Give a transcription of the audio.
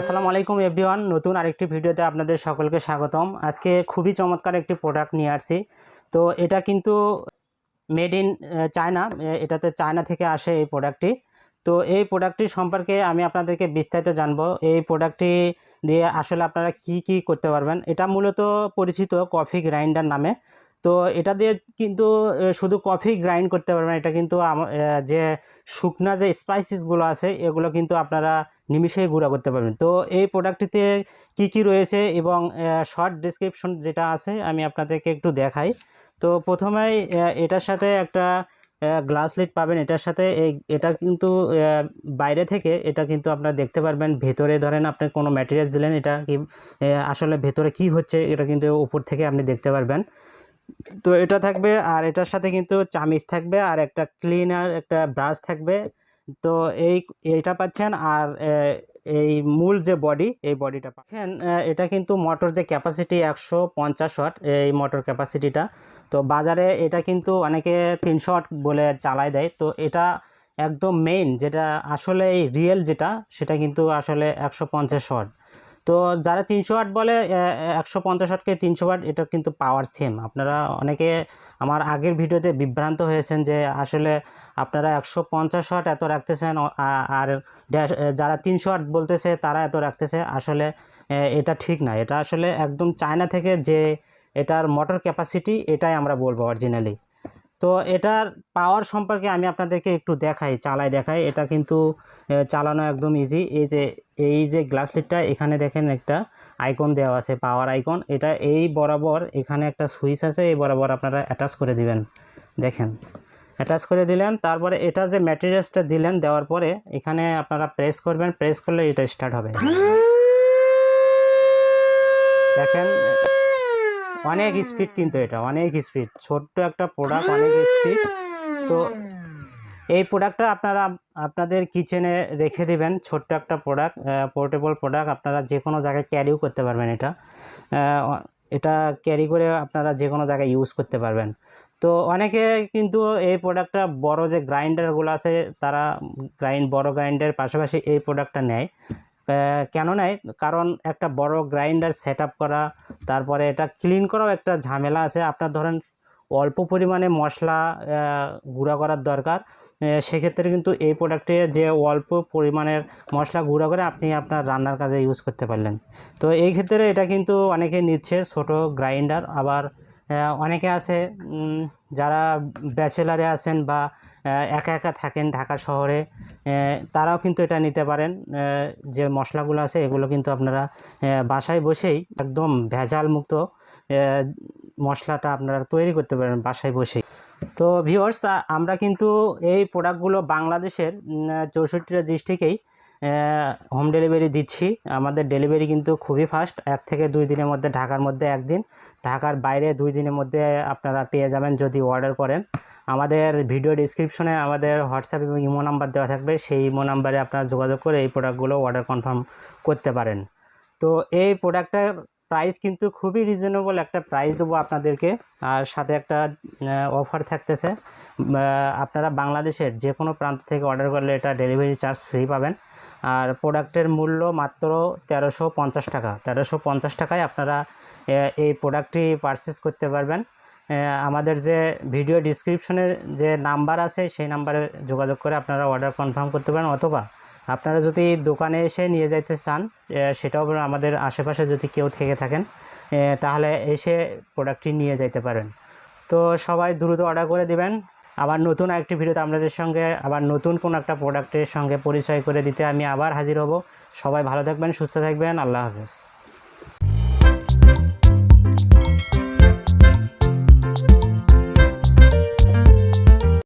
আসসালামু আলাইকুম এভরিওয়ান, নতুন আরেকটি ভিডিওতে আপনাদের সকলকে স্বাগতম। আজকে খুবই চমৎকার একটি প্রোডাক্ট নিয়ে আসছি। তো এটা কিন্তু মেড ইন চায়না এটাতে চায়না থেকে আসে এই প্রোডাক্টটি তো এই প্রোডাক্টটি সম্পর্কে আমি আপনাদেরকে বিস্তারিত জানব। এই প্রোডাক্টটি দিয়ে আসলে আপনারা কি কি করতে পারবেন? এটা মূলত পরিচিত কফি গ্রাইন্ডার নামে। তো এটা দিয়ে কিন্তু শুধু কফি গ্রাইন্ড করতে পারবেন, এটা কিন্তু যে শুকনা যে স্পাইসিসগুলো আছে, এগুলো কিন্তু আপনারা নিমিষেই গুঁড়া করতে পারবেন। তো এই প্রোডাক্টটিতে কি কি রয়েছে এবং শর্ট ডিসক্রিপশন যেটা আছে আমি আপনাদেরকে একটু দেখাই। তো প্রথমেই এটার সাথে একটা গ্লাস লিড পাবেন। এটার সাথে এই, এটা কিন্তু বাইরে থেকে এটা কিন্তু আপনারা দেখতে পারবেন। ভেতরে ধরেন আপনি কোনো ম্যাটেরিয়ালস দিলেন, এটা কি আসলে ভেতরে কি হচ্ছে এটা কিন্তু উপর থেকে আপনি দেখতে পারবেন। তো এটা থাকবে আর এটার সাথে কিন্তু চামিচ থাকবে আর একটা ক্লিনার একটা ব্রাশ থাকবে। তো এই, এইটা পাচ্ছেন আর এই মূল যে বডি এই বডিটা পাচ্ছেন এটা কিন্তু মোটর যে ক্যাপাসিটি একশো পঞ্চাশ ওয়াট এই মোটর ক্যাপাসিটিটা তো বাজারে এটা কিন্তু অনেকে তিনশো ওয়াট বলে চালায় দেয়। তো এটা একদম মেইন যেটা আসলে এই রিয়েল যেটা, সেটা কিন্তু আসলে একশো পঞ্চাশ ওয়াট তো যারা তিনশো ওয়াট বলে একশো পঞ্চাশ ওয়াটকে তিনশো ওয়াট, এটা কিন্তু পাওয়ার সেম আপনারা অনেকে আমার আগের ভিডিওতে বিভ্রান্ত হয়েছেন যে আসলে আপনারা একশো পঞ্চাশ ওয়াট এত রাখতেছেন আর ড্যাশ যারা তিনশো ওয়াট বলতেছে তারা এত রাখতেছে। আসলে এটা ঠিক না। এটা আসলে একদম চায়না থেকে যে এটার মোটর ক্যাপাসিটি এটাই আমরা বলব অরিজিনালি তো এটার পাওয়ার সম্পর্কে আমি আপনাদেরকে একটু দেখাই, চালাই দেখাই। এটা কিন্তু চালানো একদম ইজি এই যে এই যে গ্লাস লিডটা এখানে দেখেন একটা আইকন দেওয়া আছে পাওয়ার আইকন এটা এই বরাবর এখানে একটা সুইচ আছে, এই বরাবর আপনারা অ্যাটাচ করে দিবেন। দেখেন অ্যাটাচ করে দিলেন, তারপরে এটা যে ম্যাটেরিয়ালসটা দিলেন, দেওয়ার পরে এখানে আপনারা প্রেস করবেন প্রেস করলে এটা স্টার্ট হবে। দেখেন অনেক স্পিড কিন্তু এটা, অনেক স্পিড ছোট্ট একটা প্রোডাক্ট অনেক স্পিড তো এই প্রোডাক্টটা আপনারা, আপনাদের কিচেনে রেখে দিবেন, ছোট্ট একটা প্রোডাক্ট পোর্টেবল প্রোডাক্ট আপনারা যে কোনো জায়গায় ক্যারিও করতে পারবেন এটা। এটা ক্যারি করে আপনারা যে কোনো জায়গায় ইউজ করতে পারবেন। তো অনেকে কিন্তু এই প্রোডাক্টটা বড় যে গ্রাইন্ডারগুলো আছে, তারা গ্রাইন্ড বড় গ্রাইন্ডারের পাশাপাশি এই প্রোডাক্টটা নেয়। কেন নেয় কারণ একটা বড় গ্রাইন্ডার সেট করা, তারপরে এটা ক্লিন করাও একটা ঝামেলা আছে। আপনার ধরেন অল্প পরিমাণে মশলা গুঁড়া করার দরকার। সেক্ষেত্রে কিন্তু এই প্রোডাক্টে যে অল্প পরিমাণের মশলা গুঁড়া করে আপনি আপনার রান্নার কাজে ইউজ করতে পারলেন। তো এই ক্ষেত্রে এটা কিন্তু অনেকে নিচ্ছে ছোট গ্রাইন্ডার আবার অনেকে আছে যারা ব্যাচেলারে আছেন বা একা একা থাকেন ঢাকা শহরে তারাও কিন্তু এটা নিতে পারেন। যে মশলাগুলো আছে এগুলো কিন্তু আপনারা বাসায় বসেই একদম ভেজাল মুক্ত মশলাটা আপনারা তৈরি করতে পারেন বাসায় বসেই। তো ভিওর্স আমরা কিন্তু এই প্রোডাক্টগুলো বাংলাদেশের চৌষট্টিটা ডিস্ট্রিক্টেই হোম ডেলিভারি দিচ্ছি। আমাদের ডেলিভারি কিন্তু খুবই ফাস্ট এক থেকে দুই দিনের মধ্যে, ঢাকার মধ্যে একদিন। ঢাকার বাইরে দুই দিনের মধ্যে আপনারা পেয়ে যাবেন যদি অর্ডার করেন। আমাদের ভিডিও ডিসক্রিপশনে আমাদের হোয়াটসঅ্যাপ এবং ইমো নাম্বার দেওয়া থাকবে। সেই ইমো নাম্বারে আপনারা যোগাযোগ করে এই প্রোডাক্টগুলো অর্ডার কনফার্ম করতে পারেন। তো এই প্রোডাক্টটার প্রাইস কিন্তু খুবই রিজনেবল একটা প্রাইস দেবো আপনাদেরকে। আর সাথে একটা অফার থাকতেছে। আপনারা বাংলাদেশের যে কোনো প্রান্ত থেকে অর্ডার করলে এটা ডেলিভারি চার্জ ফ্রি পাবেন। আর প্রোডাক্টের মূল্য মাত্র তেরোশো পঞ্চাশ টাকা। তেরোশো পঞ্চাশ টাকায় আপনারা এই প্রোডাক্টটি পারচেস করতে পারবেন। আমাদের যে ভিডিও ডিসক্রিপশনে যে নাম্বার আছে, সেই নাম্বারে যোগাযোগ করে আপনারা অর্ডার কনফার্ম করতে পারেন। অথবা আপনারা যদি দোকানে এসে নিয়ে যাইতে চান সেটাও আমাদের আশেপাশে যদি কেউ থেকে থাকেন তাহলে এসে প্রোডাক্টটি নিয়ে যাইতে পারেন। তো সবাই দ্রুত অর্ডার করে দিবেন। আবার নতুন আরেকটি ভিডিওতে আপনাদের সঙ্গে, আবার নতুন কোন একটা প্রোডাক্টের সঙ্গে পরিচয় করে দিতে আমি আবার হাজির হব। সবাই ভালো থাকবেন, সুস্থ থাকবেন, আল্লাহ হাফেজ।